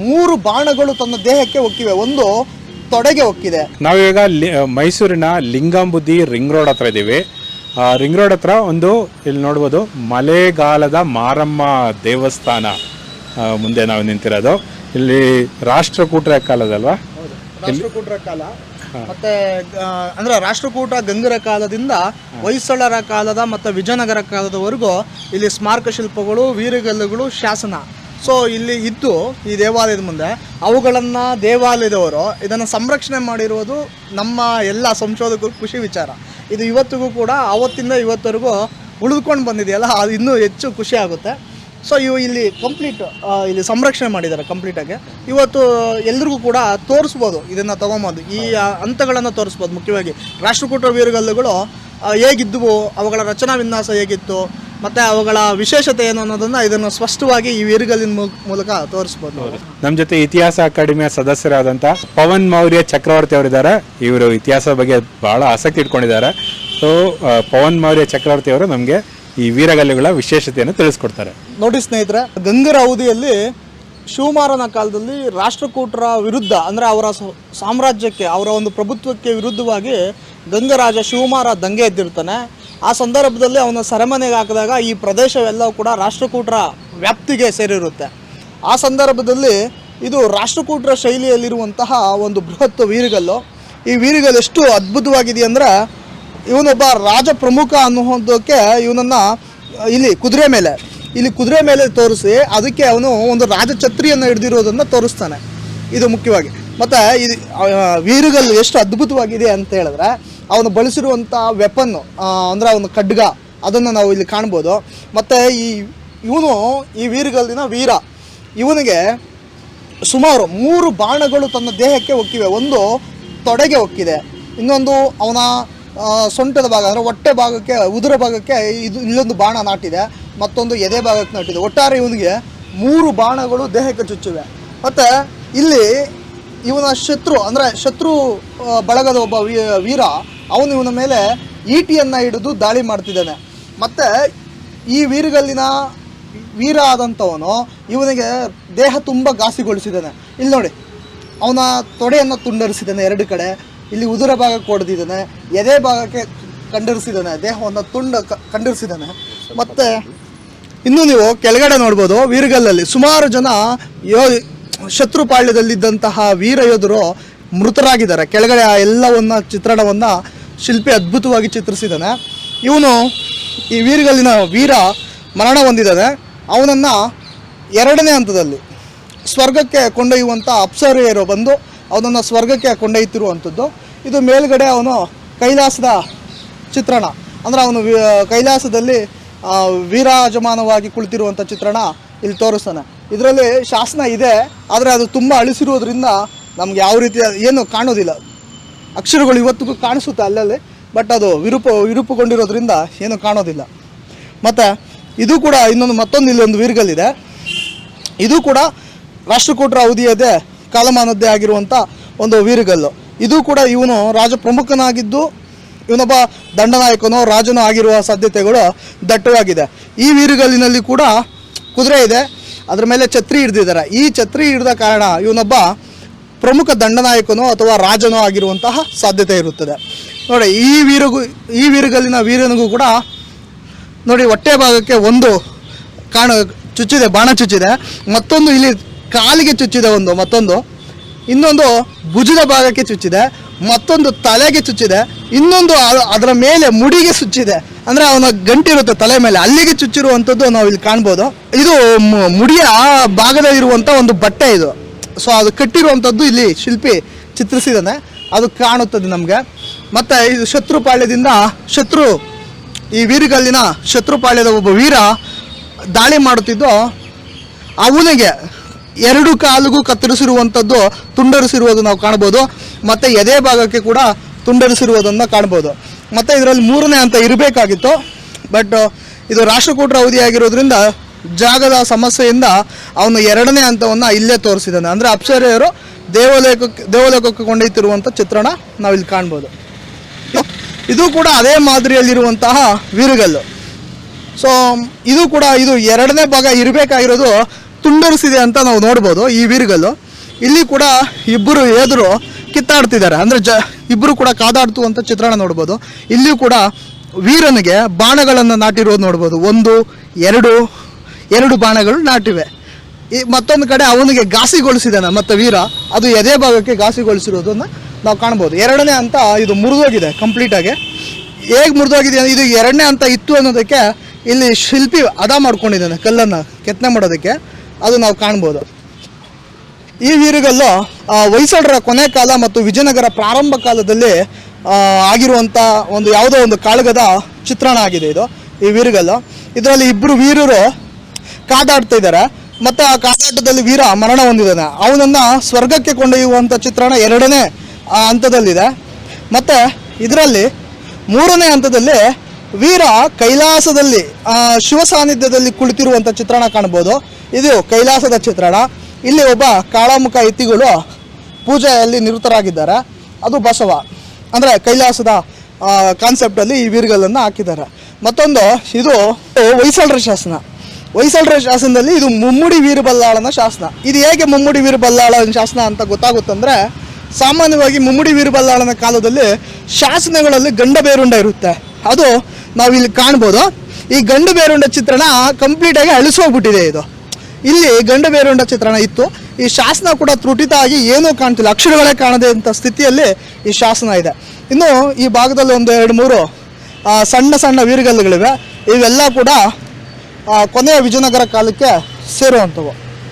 ಮೂರು ಬಾಣಗಳು ತನ್ನ ದೇಹಕ್ಕೆ ಒಕ್ಕಿವೆ. ಒಂದು ತೊಡೆಗೆ ಒಕ್ಕಿದೆ. ನಾವೀಗ ಲಿ- ಮೈಸೂರಿನ ಲಿಂಗಂಬುದಿ ರಿಂಗ್ ರೋಡ್ ಹತ್ರ ಇದ್ದೀವಿ. ಆ, ರಿಂಗ್ ರೋಡ್ ಹತ್ರ ಒಂದು ಇಲ್ಲಿ ನೋಡ್ಬೋದು ಮಳೆಗಾಲದ ಮಾರಮ್ಮ ದೇವಸ್ಥಾನ ಆ, ಮುಂದೆ ನಾವು ನಿಂತಿರೋದು. ಇಲ್ಲಿ ರಾಷ್ಟ್ರಕೂಟರ ಕಾಲದಲ್ವಾ ರಾಷ್ಟ್ರಕೂಟರ ಕಾಲ. ಮತ್ತೆ ಆ, ಅಂದ್ರೆ ರಾಷ್ಟ್ರಕೂಟ ಗಂಗರ ಕಾಲದಿಂದ ಹೊಯ್ಸಳರ ಕಾಲದ ಮತ್ತೆ ವಿಜಯನಗರ ಕಾಲದವರೆಗೂ ಇಲ್ಲಿ ಸ್ಮಾರಕ ಶಿಲ್ಪಗಳು ವೀರಗಲ್ಲುಗಳು ಶಾಸನ. ಸೊ ಇಲ್ಲಿ ಇದ್ದು ಈ ದೇವಾಲಯದ ಮುಂದೆ ಅವುಗಳನ್ನು ದೇವಾಲಯದವರು ಇದನ್ನು ಸಂರಕ್ಷಣೆ ಮಾಡಿರುವುದು ನಮ್ಮ ಎಲ್ಲ ಸಂಶೋಧಕರು ಖುಷಿ ವಿಚಾರ. ಇದು ಇವತ್ತಿಗೂ ಕೂಡ ಅವತ್ತಿಂದ ಇವತ್ತವರೆಗೂ ಉಳಿದುಕೊಂಡು ಬಂದಿದೆಯಲ್ಲ ಅದು ಇನ್ನೂ ಹೆಚ್ಚು ಖುಷಿ ಆಗುತ್ತೆ. ಸೊ ಇವು ಇಲ್ಲಿ ಕಂಪ್ಲೀಟ್ ಇಲ್ಲಿ ಸಂರಕ್ಷಣೆ ಮಾಡಿದ್ದಾರೆ ಕಂಪ್ಲೀಟಾಗಿ ಇವತ್ತು ಎಲ್ರಿಗೂ ಕೂಡ ತೋರಿಸ್ಬೋದು, ಇದನ್ನು ತೊಗೊಂಬೋದು. ಈ ಹಂತಗಳನ್ನು ತೋರಿಸ್ಬೋದು, ಮುಖ್ಯವಾಗಿ ರಾಷ್ಟ್ರಕೂಟ ವೀರಗಲ್ಲುಗಳು ಹೇಗಿದ್ದುವು ಅವುಗಳ ರಚನಾ ವಿನ್ಯಾಸ ಹೇಗಿತ್ತು ಮತ್ತು ಅವುಗಳ ವಿಶೇಷತೆ ಏನು ಅನ್ನೋದನ್ನು ಇದನ್ನು ಸ್ಪಷ್ಟವಾಗಿ ಈ ವೀರಗಲ್ಲಿನ ಮೂಲಕ ತೋರಿಸ್ಬೋದು ನಮ್ಮ ಜೊತೆ ಇತಿಹಾಸ ಅಕಾಡೆಮಿಯ ಸದಸ್ಯರಾದಂಥ ಪವನ್ ಮೌರ್ಯ ಚಕ್ರವರ್ತಿ ಅವರಿದ್ದಾರೆ. ಇವರು ಇತಿಹಾಸ ಬಗ್ಗೆ ಬಹಳ ಆಸಕ್ತಿ ಇಟ್ಕೊಂಡಿದ್ದಾರೆ. ಸೊ ಪವನ್ ಮೌರ್ಯ ಚಕ್ರವರ್ತಿ ಅವರು ನಮಗೆ ಈ ವೀರಗಲ್ಲುಗಳ ವಿಶೇಷತೆಯನ್ನು ತಿಳಿಸ್ಕೊಡ್ತಾರೆ. ನೋಡಿ ಸ್ನೇಹಿತರೆ ಗಂಗರ ಅವಧಿಯಲ್ಲಿ ಶಿವಮಾರನ ಕಾಲದಲ್ಲಿ ರಾಷ್ಟ್ರಕೂಟರ ವಿರುದ್ಧ ಅಂದರೆ ಅವರ ಸಾಮ್ರಾಜ್ಯಕ್ಕೆ ಅವರ ಒಂದು ಪ್ರಭುತ್ವಕ್ಕೆ ವಿರುದ್ಧವಾಗಿ ಗಂಗರಾಜ ಶಿವಮಾರ ದಂಗೆ ಎದ್ದಿರ್ತಾನೆ. ಆ ಸಂದರ್ಭದಲ್ಲಿ ಅವನ ಸೆರೆಮನೆಗೆ ಹಾಕಿದಾಗ ಈ ಪ್ರದೇಶವೆಲ್ಲವೂ ಕೂಡ ರಾಷ್ಟ್ರಕೂಟರ ವ್ಯಾಪ್ತಿಗೆ ಸೇರಿರುತ್ತೆ. ಆ ಸಂದರ್ಭದಲ್ಲಿ ಇದು ರಾಷ್ಟ್ರಕೂಟರ ಶೈಲಿಯಲ್ಲಿರುವಂತಹ ಒಂದು ಬೃಹತ್ ವೀರಗಲ್ಲು. ಈ ವೀರಗಲ್ಲು ಎಷ್ಟು ಅದ್ಭುತವಾಗಿದೆ ಅಂದರೆ ಇವನೊಬ್ಬ ರಾಜ ಪ್ರಮುಖ ಅನ್ನುವುದಕ್ಕೆ ಇವನನ್ನು ಇಲ್ಲಿ ಕುದುರೆ ಮೇಲೆ, ಇಲ್ಲಿ ಕುದುರೆ ಮೇಲೆ ತೋರಿಸಿ ಅದಕ್ಕೆ ಅವನು ಒಂದು ರಾಜಛತ್ರಿಯನ್ನು ಹಿಡಿದಿರೋದನ್ನು ತೋರಿಸ್ತಾನೆ. ಇದು ಮುಖ್ಯವಾಗಿ. ಮತ್ತು ಇದು ವೀರಗಲ್ಲು ಎಷ್ಟು ಅದ್ಭುತವಾಗಿದೆ ಅಂತ ಹೇಳಿದ್ರೆ ಅವನು ಬಳಸಿರುವಂಥ ವೆಪನ್ನು ಅಂದರೆ ಅವನ ಖಡ್ಗ, ಅದನ್ನು ನಾವು ಇಲ್ಲಿ ಕಾಣ್ಬೋದು. ಮತ್ತು ಈ ಇವನು ಈ ವೀರಗಲ್ಲಿನ ವೀರ. ಇವನಿಗೆ ಸುಮಾರು ಮೂರು ಬಾಣಗಳು ತನ್ನ ದೇಹಕ್ಕೆ ಒಕ್ಕಿವೆ. ಒಂದು ತೊಡೆಗೆ ಒಕ್ಕಿದೆ. ಇನ್ನೊಂದು ಅವನ ಸೊಂಟದ ಭಾಗ, ಅಂದರೆ ಹೊಟ್ಟೆ ಭಾಗಕ್ಕೆ, ಉದುರ ಭಾಗಕ್ಕೆ ಇದು ಇಲ್ಲೊಂದು ಬಾಣ ನಾಟಿದೆ. ಮತ್ತೊಂದು ಎದೆ ಭಾಗಕ್ಕೆ ನಾಟಿದೆ. ಒಟ್ಟಾರೆ ಇವನಿಗೆ ಮೂರು ಬಾಣಗಳು ದೇಹಕ್ಕೆ ಚುಚ್ಚಿವೆ. ಮತ್ತು ಇಲ್ಲಿ ಇವನ ಶತ್ರು, ಅಂದರೆ ಶತ್ರು ಬಳಗದ ಒಬ್ಬ ವೀರ ಅವನು ಇವನ ಮೇಲೆ ಈಟಿಯನ್ನು ಹಿಡಿದು ದಾಳಿ ಮಾಡ್ತಿದ್ದಾನೆ. ಮತ್ತು ಈ ವೀರಗಲ್ಲಿನ ವೀರ ಆದಂಥವನು ಇವನಿಗೆ ದೇಹ ತುಂಬ ಘಾಸಿಗೊಳಿಸಿದ್ದಾನೆ. ಇಲ್ಲಿ ನೋಡಿ, ಅವನ ತೊಡೆಯನ್ನು ತುಂಡರಿಸಿದ್ದಾನೆ ಎರಡು ಕಡೆ. ಇಲ್ಲಿ ಉದುರ ಭಾಗಕ್ಕೆ ಹೊಡೆದಿದ್ದಾನೆ ಎದೆ ಭಾಗಕ್ಕೆ ಕಂಡರಿಸಿದ್ದಾನೆ, ದೇಹವನ್ನು ತುಂಡ ಕಂಡರಿಸಿದ್ದಾನೆ. ಮತ್ತು ಇನ್ನು ನೀವು ಕೆಳಗಡೆ ನೋಡ್ಬೋದು, ವೀರಗಲ್ಲಲ್ಲಿ ಸುಮಾರು ಜನ ಯೋ ಶತ್ರುಪಾಳ್ಯದಲ್ಲಿದ್ದಂತಹ ವೀರ ಯೋಧರು ಮೃತರಾಗಿದ್ದಾರೆ. ಕೆಳಗಡೆ ಆ ಎಲ್ಲವನ್ನ ಚಿತ್ರಣವನ್ನು ಶಿಲ್ಪಿ ಅದ್ಭುತವಾಗಿ ಚಿತ್ರಿಸಿದ್ದಾನೆ. ಇವನು ಈ ವೀರಗಲ್ಲಿನ ವೀರ ಮರಣ ಹೊಂದಿದ್ದಾನೆ. ಅವನನ್ನು ಎರಡನೇ ಹಂತದಲ್ಲಿ ಸ್ವರ್ಗಕ್ಕೆ ಕೊಂಡೊಯ್ಯುವಂಥ ಅಪ್ಸರೆಯರು ಬಂದು ಅವನನ್ನು ಸ್ವರ್ಗಕ್ಕೆ ಕೊಂಡೊಯ್ತಿರುವಂಥದ್ದು ಇದು ಮೇಲ್ಗಡೆ ಅವನು ಕೈಲಾಸದ ಚಿತ್ರಣ. ಅಂದರೆ ಅವನು ಕೈಲಾಸದಲ್ಲಿ ವೀರಾಜಮಾನವಾಗಿ ಕುಳಿತಿರುವಂಥ ಚಿತ್ರಣ ಇಲ್ಲಿ ತೋರಿಸ್ತಾನೆ. ಇದರಲ್ಲಿ ಶಾಸನ ಇದೆ, ಆದರೆ ಅದು ತುಂಬ ಅಳಿಸಿರುವುದರಿಂದ ನಮ್ಗೆ ಯಾವ ರೀತಿಯ ಏನು ಕಾಣೋದಿಲ್ಲ. ಅಕ್ಷರಗಳು ಇವತ್ತಿಗೂ ಕಾಣಿಸುತ್ತೆ ಅಲ್ಲಲ್ಲಿ ಬಟ್ ಅದು ವಿರೂಪ, ವಿರೂಪಗೊಂಡಿರೋದ್ರಿಂದ ಏನು ಕಾಣೋದಿಲ್ಲ. ಮತ್ತು ಇದು ಕೂಡ ಇನ್ನೊಂದು ಮತ್ತೊಂದು ಇಲ್ಲಿ ಒಂದು ವೀರ್ಗಲ್ಲಿದೆ. ಇದು ಕೂಡ ರಾಷ್ಟ್ರಕೂಟರ ಅವಧಿಯದೇ ಕಾಲಮಾನದ್ದೇ ಆಗಿರುವಂಥ ಒಂದು ವೀರಗಲ್ಲು. ಇದು ಕೂಡ ಇವನು ರಾಜ ಪ್ರಮುಖನಾಗಿದ್ದು ಇವನೊಬ್ಬ ದಂಡನಾಯಕನೋ ರಾಜನೋ ಆಗಿರುವ ಸಾಧ್ಯತೆಗಳು ದಟ್ಟವಾಗಿದೆ. ಈ ವೀರಗಲ್ಲಿನಲ್ಲಿ ಕೂಡ ಕುದುರೆ ಇದೆ. ಅದರ ಮೇಲೆ ಛತ್ರಿ ಹಿಡ್ದಿದ್ದಾರೆ. ಈ ಛತ್ರಿ ಹಿಡಿದ ಕಾರಣ ಇವನೊಬ್ಬ ಪ್ರಮುಖ ದಂಡನಾಯಕನೋ ಅಥವಾ ರಾಜನೋ ಆಗಿರುವಂತಹ ಸಾಧ್ಯತೆ ಇರುತ್ತದೆ. ನೋಡಿ, ಈ ವೀರಗೂ, ಈ ವೀರಗಲ್ಲಿನ ವೀರನಿಗೂ ಕೂಡ ನೋಡಿ, ಹೊಟ್ಟೆ ಭಾಗಕ್ಕೆ ಒಂದು ಕಾಣ, ಚುಚ್ಚಿದೆ, ಬಾಣ ಚುಚ್ಚಿದೆ. ಮತ್ತೊಂದು ಇಲ್ಲಿ ಕಾಲಿಗೆ ಚುಚ್ಚಿದೆ ಒಂದು, ಮತ್ತೊಂದು. ಇನ್ನೊಂದು ಭುಜದ ಭಾಗಕ್ಕೆ ಚುಚ್ಚಿದೆ. ಮತ್ತೊಂದು ತಲೆಗೆ ಚುಚ್ಚಿದೆ. ಇನ್ನೊಂದು ಅದರ ಮೇಲೆ ಮುಡಿಗೆ ಚುಚ್ಚಿದೆ. ಅಂದರೆ ಅವನ ಗಂಟಿರುತ್ತೆ ತಲೆ ಮೇಲೆ. ಅಲ್ಲಿಗೆ ಚುಚ್ಚಿರುವಂಥದ್ದು ನಾವು ಇಲ್ಲಿ ಕಾಣ್ಬೋದು. ಇದು ಮುಡಿಯ ಭಾಗದಲ್ಲಿರುವಂಥ ಒಂದು ಬಟ್ಟೆ ಇದು. ಸೊ ಅದು ಕಟ್ಟಿರುವಂಥದ್ದು ಇಲ್ಲಿ ಶಿಲ್ಪಿ ಚಿತ್ರಿಸಿದ್ದಾನೆ. ಅದು ಕಾಣುತ್ತದೆ ನಮಗೆ. ಮತ್ತು ಇದು ಶತ್ರುಪಾಳ್ಯದಿಂದ ಶತ್ರು, ಈ ವೀರಗಲ್ಲಿನ ಶತ್ರುಪಾಳ್ಯದ ಒಬ್ಬ ವೀರ ದಾಳಿ ಮಾಡುತ್ತಿದ್ದು ಅವನಿಗೆ ಎರಡು ಕಾಲಿಗೂ ಕತ್ತರಿಸಿರುವಂಥದ್ದು ತುಂಡರಿಸಿರುವುದು ನಾವು ಕಾಣ್ಬೋದು ಮತ್ತು ಎದೆ ಭಾಗಕ್ಕೆ ಕೂಡ ತುಂಡರಿಸಿರುವುದನ್ನು ಕಾಣ್ಬೋದು ಮತ್ತು ಇದರಲ್ಲಿ ಮೂರನೇ ಅಂತ ಇರಬೇಕಾಗಿತ್ತು. ಬಟ್ ಇದು ರಾಷ್ಟ್ರಕೂಟರ ಅವಧಿ ಆಗಿರೋದ್ರಿಂದ ಜಾಗದ ಸಮಸ್ಯೆಯಿಂದ ಅವನು ಎರಡನೇ ಹಂತವನ್ನು ಇಲ್ಲೇ ತೋರಿಸಿದ್ದಾನೆ. ಅಂದರೆ ಅಪ್ಸರೆಯರು ದೇವಾಲಯಕ್ಕೆ ದೇವಾಲಯಕ್ಕೆ ಕೊಂಡೊಯ್ತಿರುವಂಥ ಚಿತ್ರಣ ನಾವಿಲ್ಲಿ ಕಾಣ್ಬೋದು. ಇದು ಕೂಡ ಅದೇ ಮಾದರಿಯಲ್ಲಿರುವಂತಹ ವೀರಗಲ್ಲು. ಸೊ ಇದು ಕೂಡ ಇದು ಎರಡನೇ ಭಾಗ ಇರಬೇಕಾಗಿರೋದು ತುಂಡರಿಸಿದೆ ಅಂತ ನಾವು ನೋಡ್ಬೋದು ಈ ವೀರಗಲ್ಲು. ಇಲ್ಲಿ ಕೂಡ ಇಬ್ಬರು ಎದುರು ಕಿತ್ತಾಡ್ತಿದ್ದಾರೆ. ಅಂದರೆ ಜ, ಇಬ್ಬರು ಕೂಡ ಕಾದಾಡ್ತು ಅಂತ ಚಿತ್ರಣ ನೋಡ್ಬೋದು. ಇಲ್ಲಿಯೂ ಕೂಡ ವೀರನಿಗೆ ಬಾಣಗಳನ್ನು ನಾಟಿರೋದು ನೋಡ್ಬೋದು. ಒಂದು, ಎರಡು ಎರಡು ಬಾಣಗಳು ನಾಟಿವೆ. ಈ ಮತ್ತೊಂದು ಕಡೆ ಅವನಿಗೆ ಘಾಸಿಗೊಳಿಸಿದಾನೆ ಮತ್ತು ವೀರ. ಅದು ಎದೆ ಭಾಗಕ್ಕೆ ಘಾಸಿಗೊಳಿಸಿರೋದನ್ನು ನಾವು ಕಾಣ್ಬೋದು. ಎರಡನೇ ಹಂತ ಇದು ಮುರಿದೋಗಿದೆ ಕಂಪ್ಲೀಟಾಗಿ ಹೇಗೆ ಮುರಿದೋಗಿದೆ ಇದು ಎರಡನೇ ಹಂತ ಇತ್ತು ಅನ್ನೋದಕ್ಕೆ ಇಲ್ಲಿ ಶಿಲ್ಪಿ ಅದ ಮಾಡ್ಕೊಂಡಿದ್ದಾನೆ, ಕಲ್ಲನ್ನು ಕೆತ್ತನೆ ಮಾಡೋದಕ್ಕೆ. ಅದು ನಾವು ಕಾಣ್ಬೋದು. ಈ ವೀರಗಲ್ಲು ಹೊಯ್ಸಳರ ಕೊನೆ ಕಾಲ ಮತ್ತು ವಿಜಯನಗರ ಪ್ರಾರಂಭ ಕಾಲದಲ್ಲಿ ಆಗಿರುವಂಥ ಒಂದು ಯಾವುದೋ ಒಂದು ಕಾಳಗದ ಚಿತ್ರಣ ಆಗಿದೆ ಇದು, ಈ ವೀರಗಲ್ಲು. ಇದರಲ್ಲಿ ಇಬ್ಬರು ವೀರರು ಕಾದಾಡ್ತಾ ಇದ್ದಾರೆ. ಮತ್ತು ಆ ಕಾದಾಟದಲ್ಲಿ ವೀರ ಮರಣ ಹೊಂದಿದ್ದಾನೆ. ಅವನನ್ನು ಸ್ವರ್ಗಕ್ಕೆ ಕೊಂಡೊಯ್ಯುವಂಥ ಚಿತ್ರಣ ಎರಡನೇ ಹಂತದಲ್ಲಿದೆ. ಮತ್ತು ಇದರಲ್ಲಿ ಮೂರನೇ ಹಂತದಲ್ಲಿ ವೀರ ಕೈಲಾಸದಲ್ಲಿ ಶಿವ ಸಾನ್ನಿಧ್ಯದಲ್ಲಿ ಕುಳಿತಿರುವಂಥ ಚಿತ್ರಣ ಕಾಣ್ಬೋದು. ಇದು ಕೈಲಾಸದ ಚಿತ್ರಣ. ಇಲ್ಲಿ ಒಬ್ಬ ಕಾಳಾಮುಖ ಎತ್ತಿಗಳು ಪೂಜೆಯಲ್ಲಿ ನಿರತರಾಗಿದ್ದಾರೆ. ಅದು ಬಸವ. ಅಂದರೆ ಕೈಲಾಸದ ಕಾನ್ಸೆಪ್ಟಲ್ಲಿ ಈ ವೀರ್ಗಲನ್ನು ಹಾಕಿದ್ದಾರೆ. ಮತ್ತೊಂದು, ಇದು ಹೊಯ್ಸಳರ ಶಾಸನ. ಹೊಯ್ಸಳರ ಶಾಸನದಲ್ಲಿ ಇದು ಮುಮ್ಮಡಿ ವೀರಬಲ್ಲಾಳನ ಶಾಸನ. ಇದು ಹೇಗೆ ಮುಮ್ಮಡಿ ವೀರಬಲ್ಲಾಳನ ಶಾಸನ ಅಂತ ಗೊತ್ತಾಗುತ್ತಂದ್ರೆ, ಸಾಮಾನ್ಯವಾಗಿ ಮುಮ್ಮಡಿ ವೀರಬಲ್ಲಾಳನ ಕಾಲದಲ್ಲಿ ಶಾಸನಗಳಲ್ಲಿ ಗಂಡ ಬೇರುಂಡ ಇರುತ್ತೆ. ಅದು ನಾವು ಇಲ್ಲಿ ಕಾಣ್ಬೋದು. ಈ ಗಂಡು ಬೇರುಂಡ ಚಿತ್ರಣ ಕಂಪ್ಲೀಟಾಗಿ ಅಳಿಸೋಗ್ಬಿಟ್ಟಿದೆ ಇದು. ಇಲ್ಲಿ ಗಂಡು ಬೇರುಂಡ ಚಿತ್ರಣ ಇತ್ತು. ಈ ಶಾಸನ ಕೂಡ ತ್ರುಟಿತ ಆಗಿ ಏನೂ ಕಾಣ್ತಿಲ್ಲ. ಅಕ್ಷರಗಳೇ ಕಾಣದೆ ಅಂತ ಸ್ಥಿತಿಯಲ್ಲಿ ಈ ಶಾಸನ ಇದೆ. ಇನ್ನು ಈ ಭಾಗದಲ್ಲಿ ಒಂದು, ಎರಡು, ಮೂರು ಸಣ್ಣ ಸಣ್ಣ ವೀರಗಲ್ಲುಗಳಿವೆ. ಇವೆಲ್ಲ ಕೂಡ ಕೊನೆಯ ವಿಜಯನಗರ ಕಾಲಕ್ಕೆ ಸೇರುವಂಥವು.